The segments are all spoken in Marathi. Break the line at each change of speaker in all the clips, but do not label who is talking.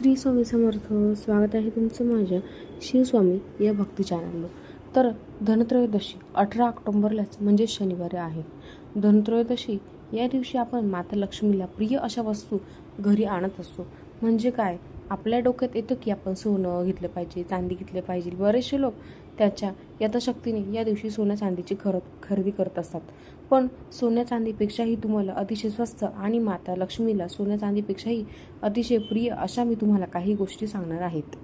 श्री स्वामी समर्थ. स्वागत आहे तुमचं माझ्या शिवस्वामी या भक्ती चॅनलवर तर धनत्रयोदशी अठरा ऑक्टोंबरलाच म्हणजे शनिवारी आहे. धनत्रयोदशी या दिवशी आपण माता लक्ष्मीला प्रिय अशा वस्तू घरी आणत असतो. म्हणजे काय? आपल्या डोक्यात येतं की आपण सोनं घेतलं पाहिजे चांदी घेतले पाहिजे. बरेचसे लोक त्याच्या यथाशक्तीने या दिवशी सोन्या चांदीची खर खरेदी करत असतात. पण सोन्या चांदीपेक्षाही तुम्हाला अतिशय स्वस्त आणि माता लक्ष्मीला सोन्या चांदीपेक्षाही अतिशय प्रिय अशा मी तुम्हाला काही गोष्टी सांगणार आहेत.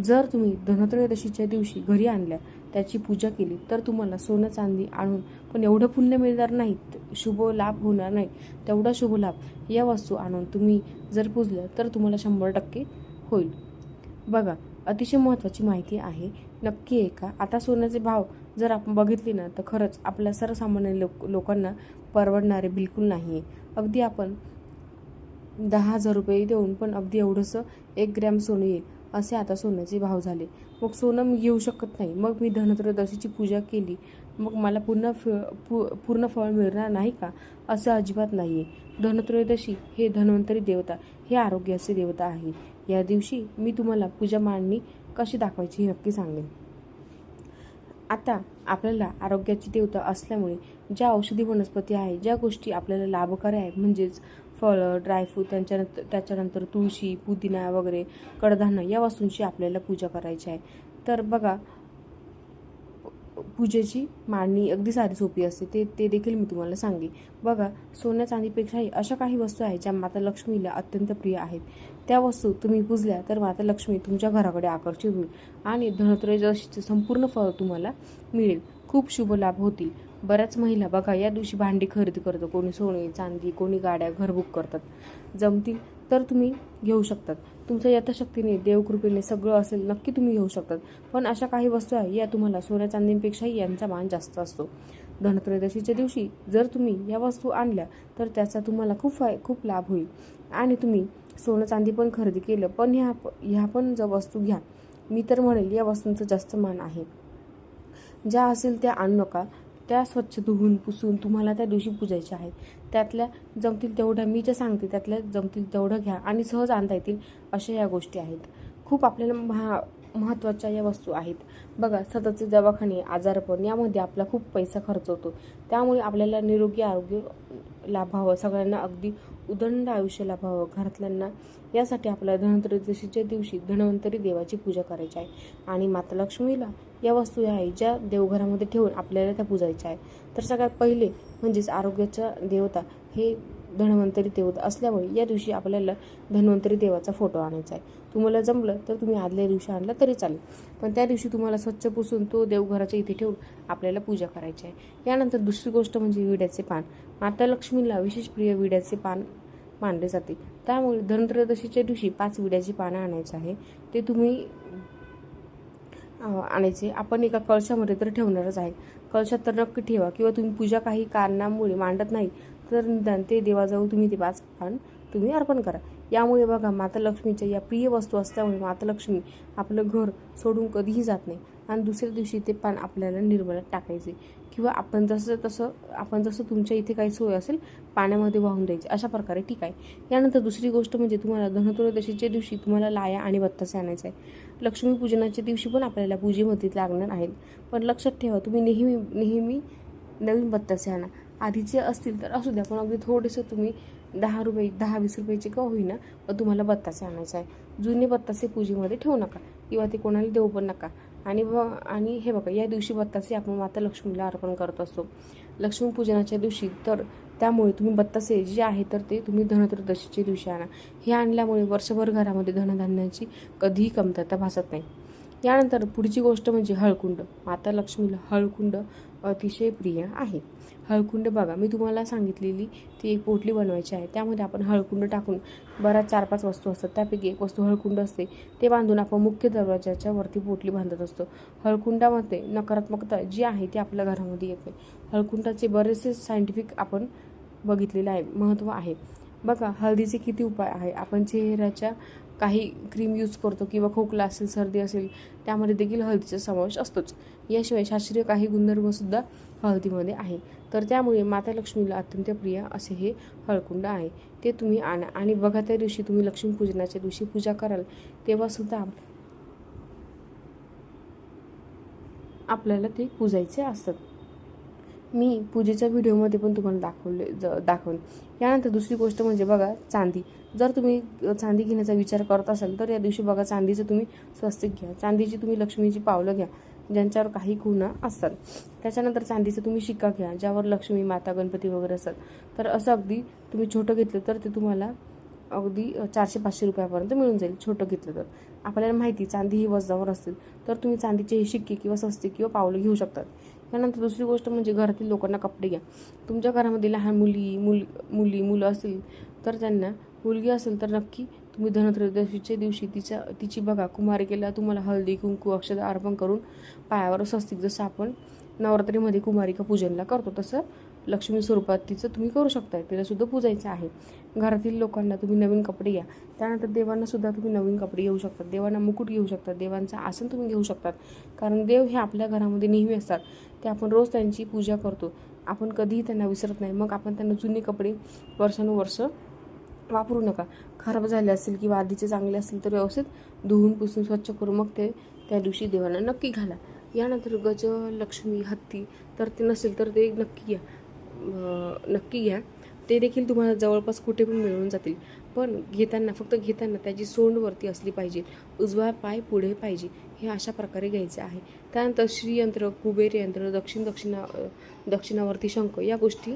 जर तुम्ही धनत्रयोदशीच्या दिवशी घरी आणल्या त्याची पूजा केली तर तुम्हाला सोनं चांदी आणून पण एवढं पुण्य मिळणार नाहीत. शुभ लाभ होणार नाही. तेवढा शुभ लाभ या वस्तू आणून तुम्ही जर पुजलं तर तुम्हाला शंभर टक्के होईल. बघा अतिशय महत्त्वाची माहिती आहे. नक्की आहे का आता सोन्याचे भाव जर आपण बघितले ना तर खरंच आपल्या सर्वसामान्य लोक लोकांना परवडणारे बिलकुल नाही आहे अगदी आपण दहा हजार रुपये देऊन पण अगदी एवढंसं एक ग्रॅम सोनं येईल असे आता सोन्याचे भाव झाले. मग सोनं मी घेऊ शकत नाही. मग मी धनत्रयोदशीची पूजा केली मग मला पूर्ण फ पू पूर्ण फळ मिळणार नाही का? असं अजिबात नाही आहे धनत्रयोदशी हे धन्वंतरी देवता हे आरोग्याचे देवता आहे. या दिवशी मी तुम्हाला पूजा मांडणी कशी दाखवायची हे नक्की सांगेन. आता आपल्याला आरोग्याची देवता असल्यामुळे ज्या औषधी वनस्पती आहे ज्या गोष्टी आपल्याला लाभकारी आहेत म्हणजेच फळं ड्रायफ्रूट त्यांच्यानंतर त्याच्यानंतर तुळशी पुदिना वगैरे कडधान्य या वस्तूंची आपल्याला पूजा करायची आहे. तर बघा पूजेची मांडणी अगदी साधी सोपी असते. ते ते देखील मी तुम्हाला सांगेन. बघा सोन्या चांदीपेक्षाही अशा काही वस्तू आहेत ज्या माता लक्ष्मीला अत्यंत प्रिय आहेत. त्या वस्तू तुम्ही पुजल्या तर माता लक्ष्मी तुमच्या घराकडे आकर्षित होईल आणि धनत्रयोदशीचं संपूर्ण फळ तुम्हाला मिळेल. खूप शुभ लाभ होतील. बऱ्याच महिला बघा या दिवशी भांडी खरेदी करतो कोणी सोने चांदी कोणी गाड्या घर बुक करतात. जमतील तर तुम्ही घेऊ शकतात. तुमच्या यथाशक्तीने देवकृपेने सगळं असेल नक्की तुम्ही घेऊ शकतात. पण अशा काही वस्तू आहे या तुम्हाला सोन्या चांदींपेक्षाही यांचा मान जास्त असतो. धनत्रयोदशीच्या दिवशी जर तुम्ही या वस्तू आणल्या तर त्याचा तुम्हाला खूप फाय खूप लाभ होईल. आणि तुम्ही सोनं चांदी पण खरेदी केलं पण ह्या ह्या पण जर वस्तू घ्या मी तर म्हणेल या वस्तूंचं जास्त मान आहे. ज्या असेल त्या आणू नका. त्या स्वच्छ धुवून पुसून तुम्हाला त्या दिवशी पूजायच्या आहेत. त्यातल्या जमतील तेवढ्या मी जे सांगते त्यातल्या जमतील तेवढं घ्या आणि सहज आणता येतील अशा या गोष्टी आहेत. खूप आपल्याला महा महत्त्वाच्या या वस्तू आहेत. बघा सततचे दवाखाने आजारपण यामध्ये आपला खूप पैसा खर्च होतो. त्यामुळे आपल्याला निरोगी आरोग्य लाभावं सगळ्यांना अगदी उदंड आयुष्य लाभावं. घरातल्यांना यासाठी आपल्याला धनत्रयोदशीच्या दिवशी धन्वंतरी देवाची पूजा करायची आहे. आणि माता लक्ष्मीला या वस्तू आहे ज्या देवघरामध्ये ठेवून आपल्याला त्या पूजायच्या आहे तर सगळ्यात पहिले म्हणजेच आरोग्याच्या देवता हे धन्वंतरी देवता असल्यामुळे या दिवशी आपल्याला धन्वंतरी देवाचा फोटो आणायचा आहे. तुम्हाला जमलं तर तुम्ही आदल्या दिवशी आणला तरी चालेल. पण त्या दिवशी तुम्हाला स्वच्छ पुसून तो देवघराच्या इथे ठेवून आपल्याला पूजा करायची आहे. यानंतर दुसरी गोष्ट म्हणजे विड्याचे पान. माता लक्ष्मीला विशेष प्रिय विड्याचे पान मानले जाते. त्यामुळे धनत्रयोदशीच्या दिवशी पाच विड्याची पानं आणायची आहे. ते तुम्ही आणायचे. आपण एका कळशामध्ये तर ठेवणारच आहे. कळशात तर नक्की ठेवा किंवा तुम्ही पूजा काही कारणामुळे मांडत नाही तर निदान ते देवाजवळ तुम्ही ते पाच पान तुम्ही अर्पण करा. यामुळे बघा माता लक्ष्मीच्या या प्रिय वस्तू असल्यामुळे माता लक्ष्मी आपलं घर सोडून कधीही जात नाही. आणि दुसऱ्या दिवशी ते पान आपल्याला निर्मलात टाकायचे. किंवा आपण जसं तसं आपण जसं तुमच्या इथे काही सोय असेल पाण्यामध्ये वाहून द्यायचे. अशा प्रकारे ठीक आहे. यानंतर दुसरी गोष्ट म्हणजे तुम्हाला धनत्रयोदशीच्या दिवशी तुम्हाला लाया आणि बत्तासे आणायचं आहे लक्ष्मीपूजनाच्या दिवशी पण आपल्याला पूजेमध्ये लागणार आहेत. पण लक्षात ठेवा तुम्ही नेहमी नेहमी नवीन बत्तासे आणा. आधीचे असतील तर असू द्या पण अगदी थोडेसं तुम्ही दहा रुपये दहा वीस रुपयाचे का होईना पण तुम्हाला बत्तासे आणायचे आहे जुने बत्तासे पूजेमध्ये ठेवू नका. किंवा ते कोणाला देऊ पण नका. आणि व आणि हे बघा या दिवशी बत्तासे आपण माता लक्ष्मीला अर्पण करत असतो. लक्ष्मीपूजनाच्या दिवशी तर त्यामुळे तुम्ही बत्तासे जे आहे तर ते तुम्ही धनत्रयोदशीच्या दिवशी आणा. हे आणल्यामुळे वर्षभर घरामध्ये धनधान्याची कधीही कमतरता भासत नाही. यानंतर पुढची गोष्ट म्हणजे हळकुंड. माता लक्ष्मीला हळकुंड अतिशय प्रिय आहे. हळकुंड बघा मी तुम्हाला सांगितलेली ती एक पोटली बनवायची आहे. त्यामध्ये आपण हळकुंड टाकून बऱ्याच चार पाच वस्तू असतात. त्यापैकी एक वस्तू हळकुंड असते. ते बांधून आपण मुख्य दरवाजाच्या वरती पोटली बांधत असतो. हळकुंडामध्ये नकारात्मकता जी आहे ती आपल्या घरामध्ये येते. हळकुंडाचे बरेचसे सायंटिफिक आपण बघितलेलं आहे महत्त्व आहे. बघा हळदीचे किती उपाय आहे. आपण चेहऱ्याच्या काही क्रीम यूज करतो किंवा खोकला असेल सर्दी असेल त्यामध्ये देखील हळदीचा समावेश असतोच. याशिवाय शास्त्रीय काही गुणधर्मसुद्धा हळदीमध्ये आहे. तर त्यामुळे माता लक्ष्मीला अत्यंत प्रिय असे हे हळकुंड आहे. ते तुम्ही आणा आणि बघा त्या दिवशी तुम्ही लक्ष्मीपूजनाच्या दिवशी पूजा कराल तेव्हासुद्धा आपल्याला ते पूजायचे असतात. मी पूजेच्या व्हिडिओमध्ये पण तुम्हाला दाखवले ज दाखवेन. यानंतर दुसरी गोष्ट म्हणजे बघा चांदी. जर तुम्ही चांदी घेण्याचा विचार करत असाल तर या दिवशी बघा चांदीचं तुम्ही स्वस्तिक घ्या. चांदीची तुम्ही लक्ष्मीची पावलं घ्या ज्यांच्यावर काही खुणा असतात. त्याच्यानंतर चांदीचं तुम्ही शिक्का घ्या ज्यावर लक्ष्मी माता गणपती वगैरे असतात. तर असं अगदी तुम्ही छोटं घेतलं तर ते तुम्हाला अगदी चारशे पाचशे रुपयापर्यंत मिळून जाईल छोटं घेतलं तर. आपल्याला माहिती चांदी ही वजनावर असतील तर तुम्ही चांदीचे हे शिक्के किंवा स्वस्तिक किंवा पावलं घेऊ शकतात. त्यानंतर दुसरी गोष्ट म्हणजे घरातील लोकांना कपडे घ्या. तुमच्या घरामध्ये लहान मुली मुल मुली मुलं असतील तर त्यांना मुलगी असेल तर नक्की तुम्ही धनत्रयोदशीच्या दिवशी तिच्या तिची बघा कुमारिकेला तुम्हाला हळदी कुंकू अक्षता अर्पण करून पायावर स्वस्तिक जसं आपण नवरात्रीमध्ये कुमारिका पूजनला करतो. तसं लक्ष्मी स्वरूपात तिचं तुम्ही करू शकता तिला सुद्धा पूजायचं आहे. घरातील लोकांना तुम्ही नवीन कपडे घ्या. त्यानंतर देवांना सुद्धा तुम्ही नवीन कपडे घेऊ शकतात देवांना मुकुट घेऊ शकतात देवांचं आसन तुम्ही घेऊ शकतात. कारण देव हे आपल्या घरामध्ये नेहमी असतात. ते आपण रोज त्यांची पूजा करतो. आपण कधीही त्यांना विसरत नाही. मग आपण त्यांना जुने कपडे वर्षानुवर्ष वापरू नका. खराब झाले असतील किंवा आधीचे चांगले असतील तर व्यवस्थित धुवून पुसून स्वच्छ करून मग ते त्या दिवशी देवांना नक्की घाला. यानंतर गज लक्ष्मी हत्ती तर ते नसेल तर ते नक्की घ्या नक्की घ्या ते देखील तुम्हाला जवळपास कुठे पण मिळून जातील. पण घेताना फक्त घेताना त्याची सोंडवरती असली पाहिजे. उजवा पाय पुढे पाहिजे. हे अशा प्रकारे घ्यायचं आहे. त्यानंतर श्रीयंत्र कुबेर यंत्र दक्षिण दक्षिणा दक्षिणावरती दक्षिणावर्ती शंख या गोष्टी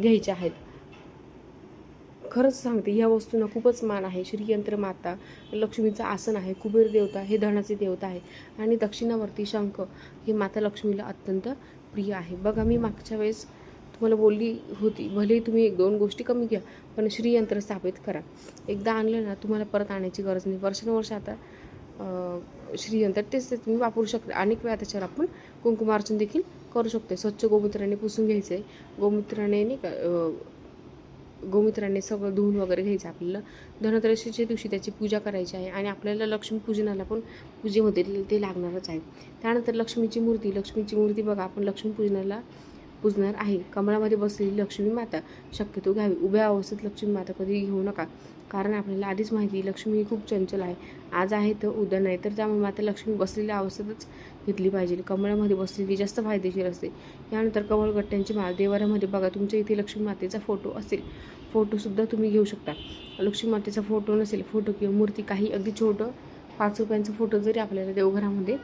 घ्यायच्या आहेत. खरंच सांगते ह्या वस्तूंना खूपच मान आहे. श्रीयंत्र माता लक्ष्मीचं आसन आहे कुबेर देवता हे धनाचे देवता आहे. आणि दक्षिणावर्ती शंख हे माता लक्ष्मीला अत्यंत प्रिय आहे. बघा मी मागच्या वेळेस तुम्हाला बोलली होती भले तुम्ही एक दोन गोष्टी कमी घ्या पण श्रीयंत्र स्थापित करा. एकदा आणलं ना तुम्हाला परत आणायची गरज नाही. वर्षानुवर्ष आता श्रीयंत्र तेच ते तुम्ही वापरू शकता. अनेक वेळा त्याच्यावर आपण कुंकुमार्चन देखील करू शकतो स्वच्छ गोमूत्राने पुसून घ्यायचं आहे गोमूत्राने नाही का गोमित्राने सगळं धुवून वगैरे घ्यायचं आपल्याला. धनत्रयोदशीच्या दिवशी त्याची पूजा करायची आहे आणि आपल्याला लक्ष्मीपूजनाला पण पूजेमध्ये ते लागणारच आहे. त्यानंतर लक्ष्मीची मूर्ती लक्ष्मीची मूर्ती बघा आपण लक्ष्मीपूजनाला पुजणार आहे. कमळामध्ये बसलेली लक्ष्मी माता शक्यतो घ्यावी. उभ्या अवस्थेत लक्ष्मी माता कधी घेऊ नका. कारण आपल्याला आधीच माहिती लक्ष्मी ही खूप चंचल आहे. आज आहे तर उद्या नाही तर त्यामुळे माता लक्ष्मी बसलेल्या अवस्थेतच घेतली पाहिजे. कमळामध्ये बसलेली जास्त फायदेशीर असते. यानंतर कमळगट्ट्यांची माळ. देवाऱ्यामध्ये बघा तुमच्या इथे लक्ष्मी मातेचा फोटो असेल. फोटोसुद्धा तुम्ही घेऊ शकता. लक्ष्मी मातेचा फोटो नसेल फोटो किंवा मूर्ती काही अगदी छोटं पाच रुपयांचा फोटो जरी आपल्याला देवघरामध्ये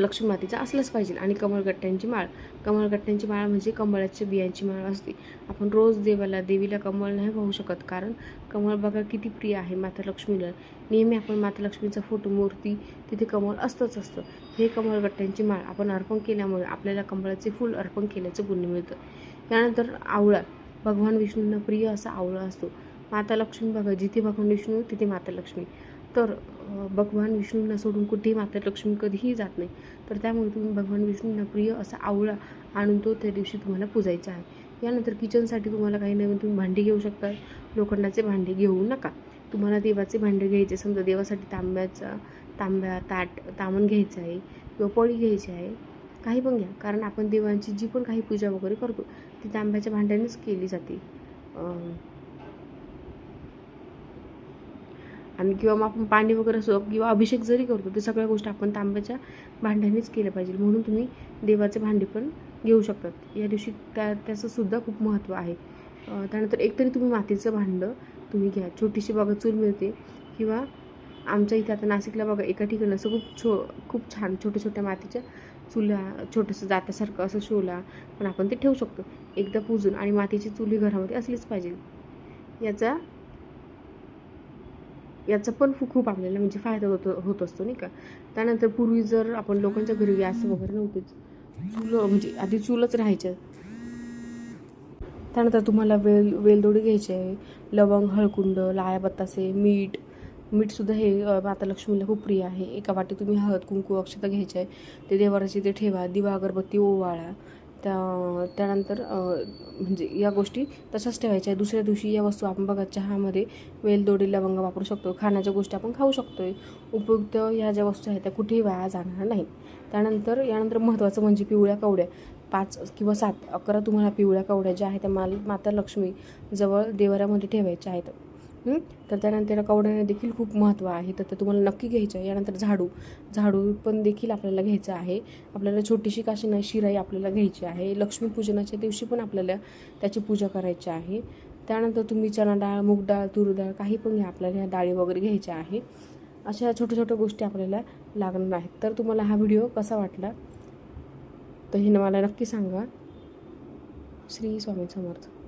लक्ष्मी मातेचा असलाच पाहिजे. आणि कमळगट्ट्यांची माळ. कमळगट्ट्यांची माळ म्हणजे कमळाच्या बियांची माळ असते. आपण रोज देवाला देवीला कमळ नाही वाहू शकत. कारण कमळ बघा किती प्रिय आहे माता लक्ष्मीला नेहमी आपण माता लक्ष्मीचा फोटो मूर्ती तिथे कमळ असतंच असतं. हे कमळगट्ट्यांची माळ आपण अर्पण केल्यामुळे आपल्याला कमळाचे फूल अर्पण केल्याचं पुण्य मिळतं. त्यानंतर आवळा. भगवान विष्णूंना प्रिय असा आवळा असतो. माता लक्ष्मी बघा जिथे भगवान विष्णू तिथे माता लक्ष्मी तर भगवान विष्णूंना सोडून कुठेही माता लक्ष्मी कधीही जात नाही. तर त्यामुळे तुम्ही भगवान विष्णूंना प्रिय असा आवळा आणून तो त्या दिवशी तुम्हाला पूजायचा आहे. यानंतर किचनसाठी तुम्हाला काही नवीन तुम्ही भांडी घेऊ शकता. लोखंडाचे भांडे घेऊ नका. तुम्हाला देवाचे भांडे घ्यायचे समजा देवासाठी तांब्याचा तांब्या ताट तामण घ्यायचं आहे किंवा पळी घ्यायची आहे. काही पण घ्या. कारण आपण देवांची जी पण काही पूजा वगैरे करतो ती तांब्याच्या भांड्यानेच केली जाते. आणि किंवा मग आपण पाणी वगैरे असो किंवा अभिषेक जरी करतो ते सगळ्या गोष्टी आपण तांब्याच्या भांड्यानेच केल्या पाहिजे म्हणून तुम्ही देवाचे भांडे पण घेऊ शकतात. या दिवशी त्या त्याचंसुद्धा खूप महत्त्व आहे. त्यानंतर एकतरी तुम्ही मातीचं भांडं तुम्ही घ्या. छोटीशी बघा चूल मिळते. किंवा आमच्या इथे आता नाशिकला बघा एका ठिकाणी असं खूप छो खूप छान छोट्या छोट्या मातीच्या चुल्या छोटंसं जात्यासारखं असं शोला पण आपण ते ठेवू शकतो. एकदा पूजून आणि मातीची चुली घरामध्ये असलीच पाहिजे. याचा याचा पण खूप आपल्याला म्हणजे फायदा होतो होत असतो नाही का? त्यानंतर पूर्वी जर आपण लोकांच्या घरी गॅस वगैरे नव्हतेच चूल म्हणजे आधी चूलच राहायच्या. त्यानंतर तुम्हाला वेल वेलदोडी घ्यायची आहे लवंग हळकुंड लाया बत्तासे मीठ. मीठसुद्धा हे माता लक्ष्मीला खूप प्रिय आहे. एका वाटी तुम्ही हळद कुंकू अक्षता घ्यायचे. आहे ते देवाराची ते ठेवा. दिवा अगरबत्ती ओवाळा. त्या त्यानंतर म्हणजे या गोष्टी तशाच ठेवायच्या. दुसऱ्या दिवशी या वस्तू आपण बघा चहामध्ये वेलदोडी लवंग वापरू शकतो खाण्याच्या गोष्टी आपण खाऊ शकतो उपयुक्त ह्या ज्या वस्तू आहेत त्या कुठेही वाया जाणार नाही त्यानंतर यानंतर महत्त्वाचं म्हणजे पिवळ्या कवड्या. पाच किंवा सात अकरा तुम्हाला पिवळ्या कवड्या ज्या आहेत त्या माल माता लक्ष्मी जवळ देवाऱ्यामध्ये ठेवायच्या आहेत. तर त्यानंतर कवड्याने देखील खूप महत्त्व आहे. तर ते तुम्हाला नक्की घ्यायचं आहे. यानंतर झाडू. झाडू पण देखील आपल्याला घ्यायचं आहे. आपल्याला छोटीशी काशी नाही शिराई आपल्याला घ्यायची आहे. लक्ष्मीपूजनाच्या दिवशी पण आपल्याला त्याची पूजा करायची आहे. त्यानंतर तुम्ही चणा डाळ मूग डाळ तूर डाळ काही पण घ्या. आपल्याला ह्या डाळी वगैरे घ्यायच्या आहे. अशा छोट्या छोट्या गोष्टी आपल्याला लागणार आहेत. तर तुम्हाला हा व्हिडिओ कसा वाटला? तर हे मला नक्की सांगा. श्री स्वामी समर्थ.